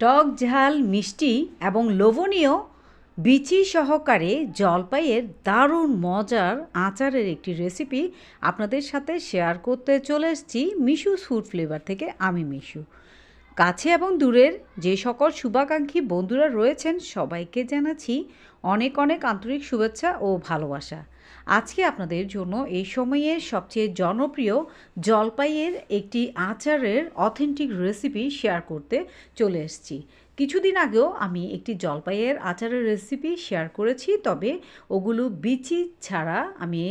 টক ঝাল মিষ্টি এবং লোভনীয় বিচি সহকারে জলপাইয়ের দারুণ মজার আচারের একটি রেসিপি আপনাদের সাথে শেয়ার করতে চলে এসেছি মিশু ফুড ফ্লেভার থেকে আমি মিশু। কাছে এবং দূরের যে সকল শুভাকাঙ্ক্ষী বন্ধুরা রয়েছেন, সবাইকে জানাচ্ছি অনেক অনেক আন্তরিক শুভেচ্ছা ও ভালোবাসা। আজকে আপনাদের জন্য এই সময়ে সবচেয়ে জনপ্রিয় জলপাইয়ের একটি আচারের অথেন্টিক রেসিপি শেয়ার করতে চলে এসেছি। কিছুদিন আগেও আমি একটি জলপাইয়ের আচারের রেসিপি শেয়ার করেছি, তবে ওগুলো বিচি ছাড়া আমি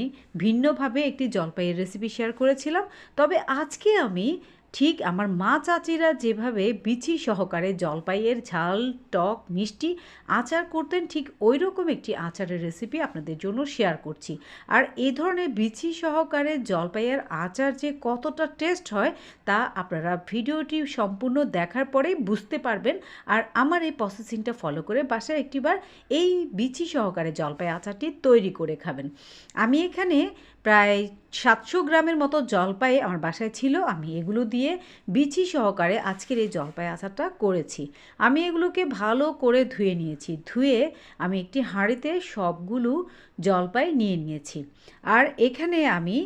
ভিন্নভাবে একটি জলপাইয়ের রেসিপি শেয়ার করেছিলাম। তবে আজকে আমি ঠিক আমার মা চাচিরা যেভাবে বিচি সহকারে জলপাইয়ের ঝাল, টক, মিষ্টি আচার করতেন, ঠিক ওই রকম একটি আচারের রেসিপি আপনাদের জন্য শেয়ার করছি। আর এই ধরনের বিচি সহকারে জলপাইয়ের আচার যে কতটা টেস্ট হয়, তা আপনারা ভিডিওটি সম্পূর্ণ দেখার পরেই বুঝতে পারবেন। আর আমার এই প্রসেসিংটা ফলো করে বাসায় একটিবার এই বিচি সহকারে জলপাই আচারটি তৈরি করে খাবেন। আমি এখানে প্রায় সাতশো গ্রামের মতো জলপাই আমার বাসায় ছিল। আমি এগুলো দিয়ে বিচি সহকারে আজকের এই জলপাই আচারটা করেছি। আমি এগুলোকে ভালো করে ধুয়ে নিয়েছি। ধুয়ে আমি একটি হাঁড়িতে সবগুলো জলপাই নিয়ে নিয়েছি। আর এখানে আমি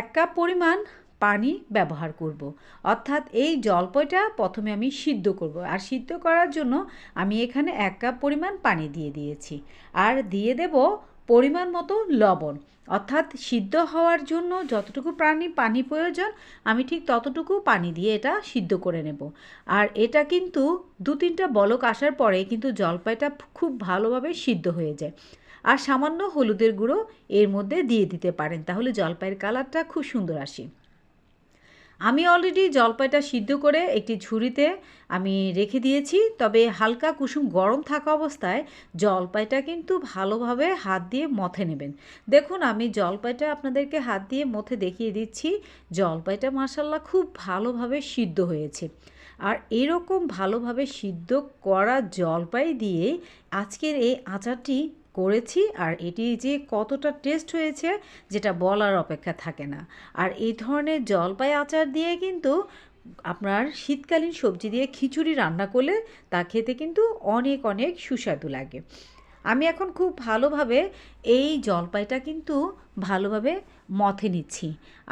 এক কাপ পরিমাণ পানি ব্যবহার করব। অর্থাৎ এই জলপাইটা প্রথমে আমি সিদ্ধ করব। আর সিদ্ধ করার জন্য আমি এখানে এক কাপ পরিমাণ পানি দিয়ে দিয়েছি। আর দিয়ে দেব পরিমাণ মতো লবণ। অর্থাৎ সিদ্ধ হওয়ার জন্য যতটুকু প্রাণী পানি প্রয়োজন, আমি ঠিক ততটুকু পানি দিয়ে এটা সিদ্ধ করে নেব। আর এটা কিন্তু দু তিনটা বলক আসার পরে কিন্তু জলপাইটা খুব ভালোভাবে সিদ্ধ হয়ে যায়। আর সামান্য হলুদের গুঁড়ো এর মধ্যে দিয়ে দিতে পারেন, তাহলে জলপাইয়ের কালারটা খুব সুন্দর আসে। আমি অলরেডি জলপাইটা সিদ্ধ করে একটি ঝুড়িতে আমি রেখে দিয়েছি, তবে হালকা কুসুম গরম থাকা অবস্থায় জলপাইটা কিন্তু ভালোভাবে হাত দিয়ে মথে নেবেন। দেখুন, আমি জলপাইটা আপনাদেরকে হাত দিয়ে মথে দেখিয়ে দিচ্ছি। জলপাইটা মাসাল্লাহ খুব ভালোভাবে সিদ্ধ হয়েছে। আর এরকম ভালোভাবে সিদ্ধ করা জলপাই দিয়ে আজকের এই আচারটি করেছি আর এটি যে কতটা টেস্ট হয়েছে যেটা বলার অপেক্ষা থাকে না। আর এই ধরনের জলপাই আচার দিয়ে কিন্তু আপনার শীতকালীন সবজি দিয়ে খিচুড়ি রান্না করলে তা খেতে কিন্তু অনেক অনেক সুস্বাদু লাগে। আমি এখন খুব ভালোভাবে এই জলপাইটা কিন্তু ভালোভাবে মথে নিচ্ছি।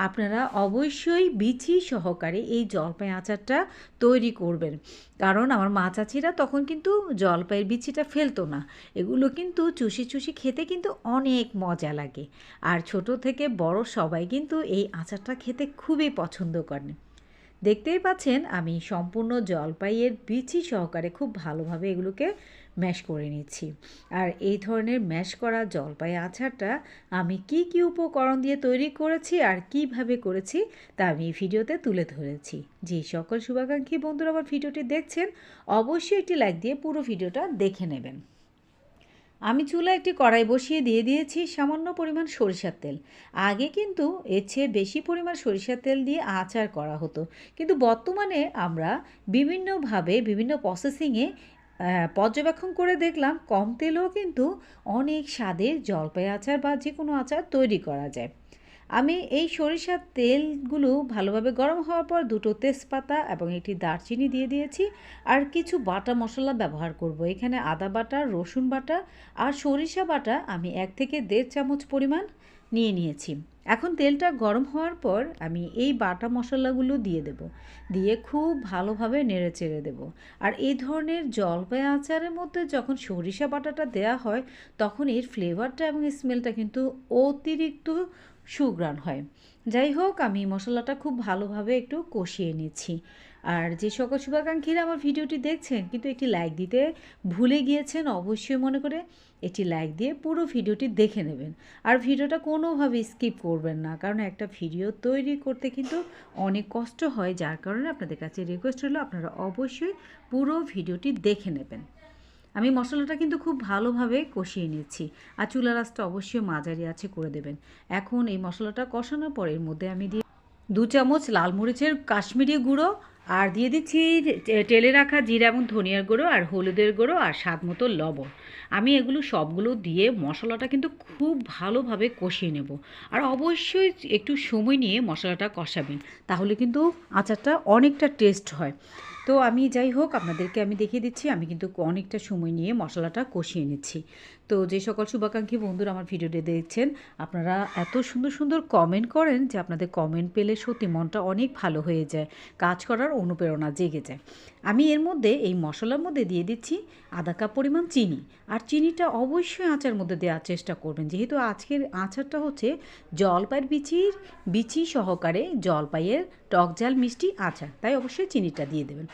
আপনারা অবশ্যই বিচি সহকারে এই জলপাই আচারটা তৈরি করবেন। কারণ আমার মা চাচিরা তখন কিন্তু জলপাইয়ের বিচিটা ফেলতো না। এগুলো কিন্তু চুষি চুষি খেতে কিন্তু অনেক মজা লাগে। আর ছোট থেকে বড় সবাই কিন্তু এই আচারটা খেতে খুবই পছন্দ করেন। দেখতেই পাচ্ছেন, আমি সম্পূর্ণ জলপাইয়ের বিচি সহকারে খুব ভালোভাবে এগুলোকে ম্যাশ করে নিচ্ছি। আর এই ধরনের ম্যাশ করা জলপাই আচারটা আমি কি কি উপকরণ দিয়ে তৈরি করেছি আর কীভাবে করেছি তা আমি এই ভিডিওতে তুলে ধরেছি। যে সকল শুভাকাঙ্ক্ষী বন্ধুরা আমার ভিডিওটি দেখছেন, অবশ্যই একটি লাইক দিয়ে পুরো ভিডিওটা দেখে নেবেন। আমি চুলা একটি কড়াই বসিয়ে দিয়ে দিয়েছি সামান্য পরিমাণ সরিষার তেল। আগে কিন্তু এর চেয়ে বেশি পরিমাণ সরিষার তেল দিয়ে আচার করা হতো। কিন্তু বর্তমানে আমরা বিভিন্নভাবে, বিভিন্ন প্রসেসিংয়ে পর্যবেক্ষণ করে দেখলাম কম তেলেও কিন্তু অনেক স্বাদের জলপাই আচার বা যে কোনো আচার তৈরি করা যায়। আমি এই সরিষার তেলগুলো ভালোভাবে গরম হওয়ার পর দুটো তেজপাতা এবং একটি দারচিনি দিয়ে দিয়েছি আর কিছু বাটা মশলা ব্যবহার করব। এখানে আদা বাটা, রসুন বাটা আর সরিষা বাটা আমি এক থেকে দেড় চামচ পরিমাণ নিয়ে নিয়েছি। এখন তেলটা গরম হওয়ার পর আমি এই বাটা মশলাগুলো দিয়ে দেব। দিয়ে খুব ভালোভাবে নেড়ে চেড়ে দেব। আর এই ধরনের জলপাই আচারের মধ্যে যখন সরিষা বাটাটা দেয়া হয়, তখন এর ফ্লেভারটা এবং স্মেলটা কিন্তু অতিরিক্ত সুগ্রাণ হয়। যাই হোক, আমি মশলাটা খুব ভালোভাবে একটু কষিয়ে নিচ্ছি। আর যে সকল শুভাকাঙ্ক্ষীরা আমার ভিডিওটি দেখছেন, কিন্তু একটি লাইক দিতে ভুলে গিয়েছেন, অবশ্যই মনে করে একটি লাইক দিয়ে পুরো ভিডিওটি দেখে নেবেন। আর ভিডিওটা কোনোভাবে স্কিপ করবেন না, কারণ একটা ভিডিও তৈরি করতে কিন্তু অনেক কষ্ট হয়, যার কারণে আপনাদের কাছে রিকোয়েস্ট হলো আপনারা অবশ্যই পুরো ভিডিওটি দেখে নেবেন। আমি মশলাটা কিন্তু খুব ভালোভাবে কষিয়ে নিচ্ছি, আর চুলা রাসটা অবশ্যই মাঝারি আছে করে দেবেন। এখন এই মশলাটা কষানোর পর এর মধ্যে আমি দিয়ে দু চামচ লাল মরিচের কাশ্মীরি গুঁড়ো আর দিয়ে দিচ্ছি তেলে রাখা জিরা এবং ধনিয়ার গুঁড়ো আর হলুদের গুঁড়ো আর স্বাদ মতো লবণ। আমি এগুলো সবগুলো দিয়ে মশলাটা কিন্তু খুব ভালোভাবে কষিয়ে নেব। আর অবশ্যই একটু সময় নিয়ে মশলাটা কষাবেন, তাহলে কিন্তু আচারটা অনেকটা টেস্ট হয়। তো আমি যাই হোক, আপনাদেরকে আমি দেখিয়ে দিচ্ছি, আমি কিন্তু অনেকটা সময় নিয়ে মশলাটা কষিয়ে নিচ্ছি। তো যে সকল শুভাকাঙ্ক্ষী বন্ধুরা আমার ভিডিওটি দেখছেন, আপনারা এত সুন্দর সুন্দর কমেন্ট করেন যে আপনাদের কমেন্ট পেলে সত্যি মনটা অনেক ভালো হয়ে যায়, কাজ করার অনুপ্রেরণা জেগে যায়। আমি এর মধ্যে এই মশলার মধ্যে দিয়ে দিচ্ছি আধা কাপ পরিমাণ চিনি, আর চিনিটা অবশ্যই আচার মধ্যে দেওয়ার চেষ্টা করবেন। যেহেতু আজকের আচারটা হচ্ছে জলপাইয়ের বিচির, বিচি সহকারে জলপাইয়ের টক ঝাল মিষ্টি আচার তাই অবশ্যই চিনিটা দিয়ে দেবেন।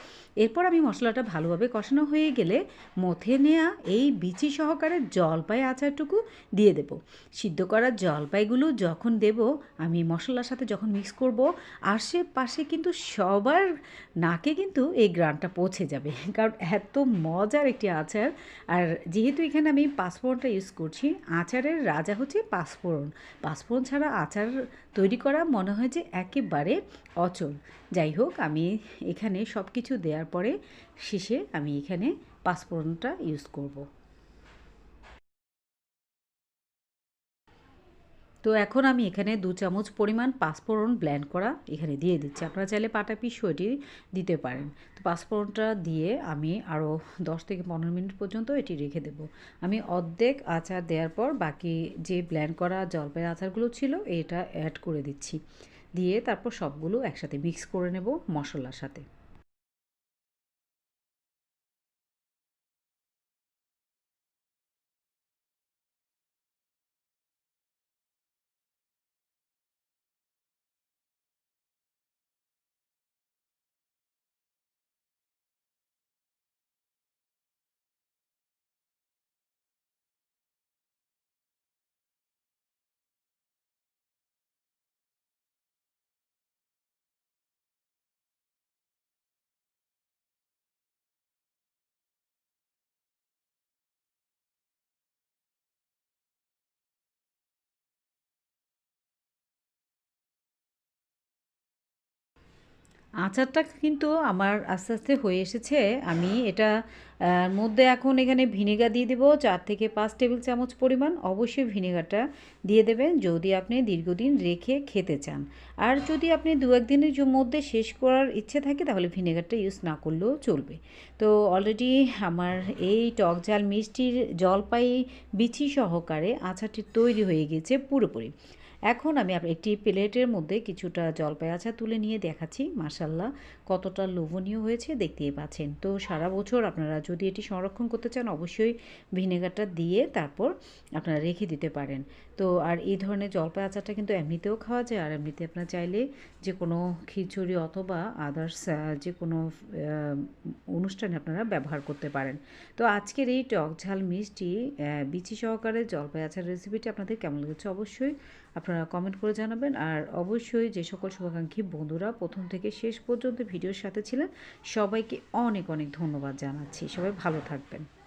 এরপর আমি মশলাটা ভালোভাবে কষানো হয়ে গেলে মথে নেওয়া এই বিচি সহকারে জলপাই আচারটুকু দিয়ে দেব। সিদ্ধ করা জলপাইগুলো যখন দেব, আমি মশলার সাথে যখন মিক্স করব, আশেপাশে কিন্তু সবার নাকে কিন্তু এই গ্রানটা পৌঁছে যাবে। কারণ এত মজার একটি আচার। আর যেহেতু এখানে আমি পাঁচফোড়নটা ইউজ করছি, আচারের রাজা হচ্ছে পাঁচফোড়ন। পাঁচফোড়ন ছাড়া আচার তৈরি করা মনে হয় যে একেবারে অচল। যাই হোক, আমি এখানে সব কিছু দেওয়ার পরে শেষে আমি এখানে পাঁচফোড়নটা ইউজ করব। তো এখন আমি এখানে দু চামচ পরিমাণ পাঁচফোড়ন ব্ল্যান্ড করা এখানে দিয়ে দিচ্ছি। আপনারা চাইলে পাটা পিসু এটি দিতে পারেন। তো পাঁচফোড়নটা দিয়ে আমি আরও দশ থেকে পনেরো মিনিট পর্যন্ত এটি রেখে দেব। আমি অর্ধেক আচার দেওয়ার পর বাকি যে ব্ল্যান্ড করা জলপাই আচারগুলো ছিল, এটা অ্যাড করে দিচ্ছি। দিয়ে তারপর সবগুলো একসাথে মিক্স করে নেব মশলার সাথে। আচারটা কিন্তু আমার আস্তে আস্তে হয়ে এসেছে। আমি এটা মধ্যে এখন এখানে ভিনেগার দিয়ে দেবো। চার থেকে পাঁচ টেবিল চামচ পরিমাণ অবশ্যই ভিনেগারটা দিয়ে দেবেন যদি আপনি দীর্ঘদিন রেখে খেতে চান। আর যদি আপনি দু একদিনের মধ্যে শেষ করার ইচ্ছে থাকে তাহলে ভিনেগারটা ইউজ না করলেও চলবে। তো অলরেডি আমার এই টক ঝাল মিষ্টির জলপাই বিচি সহকারে আচারটি তৈরি হয়ে গেছে পুরোপুরি। এখন আমি একটি প্লেটের মধ্যে কিছুটা জলপাই আচার তুলে নিয়ে দেখাচ্ছি। মাসাল্লাহ কতটা লোভনীয় হয়েছে দেখতেই পাচ্ছেন। তো সারা বছর আপনারা যদি এটি সংরক্ষণ করতে চান, অবশ্যই ভিনেগারটা দিয়ে তারপর আপনারা রেখে দিতে পারেন। তো আর এই ধরনের জলপাই আচারটা কিন্তু এমনিতেও খাওয়া যায়। আর এমনিতে আপনারা চাইলে যে কোনো খিচুড়ি অথবা আদার্স যে কোনো অনুষ্ঠানে আপনারা ব্যবহার করতে পারেন। তো আজকের এই টক ঝাল মিষ্টি বিচি সহকারে জলপাই আচার রেসিপিটি আপনাদের কেমন লেগেছে অবশ্যই আপনারা কমেন্ট করে জানাবেন। আর অবশ্যই যে সকল শুভাকাঙ্ক্ষী বন্ধুরা প্রথম থেকে শেষ পর্যন্ত ভিডিওর সাথে ছিলেন, সবাইকে অনেক অনেক ধন্যবাদ জানাচ্ছি। সবাই ভালো থাকবেন।